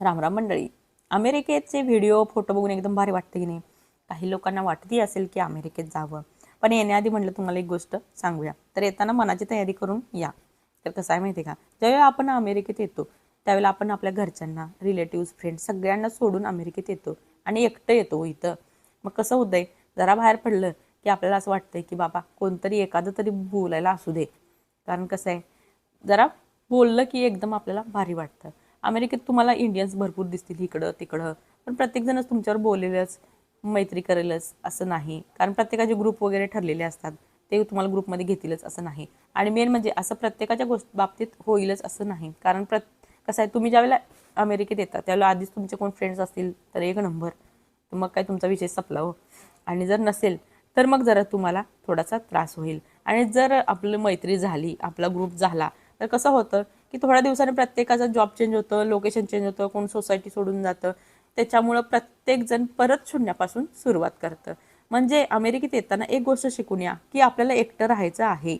रामराम मंडळी. अमेरिकेचे व्हिडिओ फोटो बघून एकदम भारी वाटतं की नाही? काही लोकांना वाटतही असेल की अमेरिकेत जावं. पण येण्याआधी म्हटलं तुम्हाला एक गोष्ट सांगूया. तर येताना मनाची तयारी करून या. तर कसं आहे माहिती आहे का? ज्यावेळेला आपण अमेरिकेत येतो त्यावेळेला आपण आपल्या घरच्यांना रिलेटिव्स फ्रेंड्स सगळ्यांना सोडून अमेरिकेत येतो आणि एकटं येतो इथं. मग कसं होतंय? जरा बाहेर पडलं की आपल्याला असं वाटतंय की बाबा कोणतरी एखादं तरी बोलायला असू दे. कारण कसं आहे? जरा बोललं की एकदम आपल्याला भारी वाटतं. अमेरिकेत तुम्हाला इंडियन्स भरपूर दिसतील इकडं तिकडं. पण प्रत्येकजणच तुमच्यावर बोलेलच मैत्री करेलच असं नाही. कारण प्रत्येकाचे ग्रुप वगैरे ठरलेले असतात. ते तुम्हाला ग्रुपमध्ये घेतीलच असं नाही. आणि मेन म्हणजे असं प्रत्येकाच्या गोष्ट बाबतीत होईलच असं नाही. कारण प्रत कसं आहे तुम्ही ज्यावेळेला अमेरिकेत येता त्यावेळेला आधीच तुमचे कोण फ्रेंड्स असतील तर एक नंबर तर मग काय तुमचा विषय संपला हो. आणि जर नसेल तर मग जरा तुम्हाला थोडासा त्रास होईल. आणि जर आपलं मैत्री झाली आपला ग्रुप झाला तर कसं होतं की थोड्या दिवसाने प्रत्येकाचं जॉब चेंज होतं लोकेशन चेंज होतं कोण सोसायटी सोडून जातं. त्याच्यामुळं प्रत्येकजण परत शून्यापासून सुरुवात करतं. म्हणजे अमेरिकेत येताना एक गोष्ट शिकून या की आपल्याला एकटं राहायचं आहे.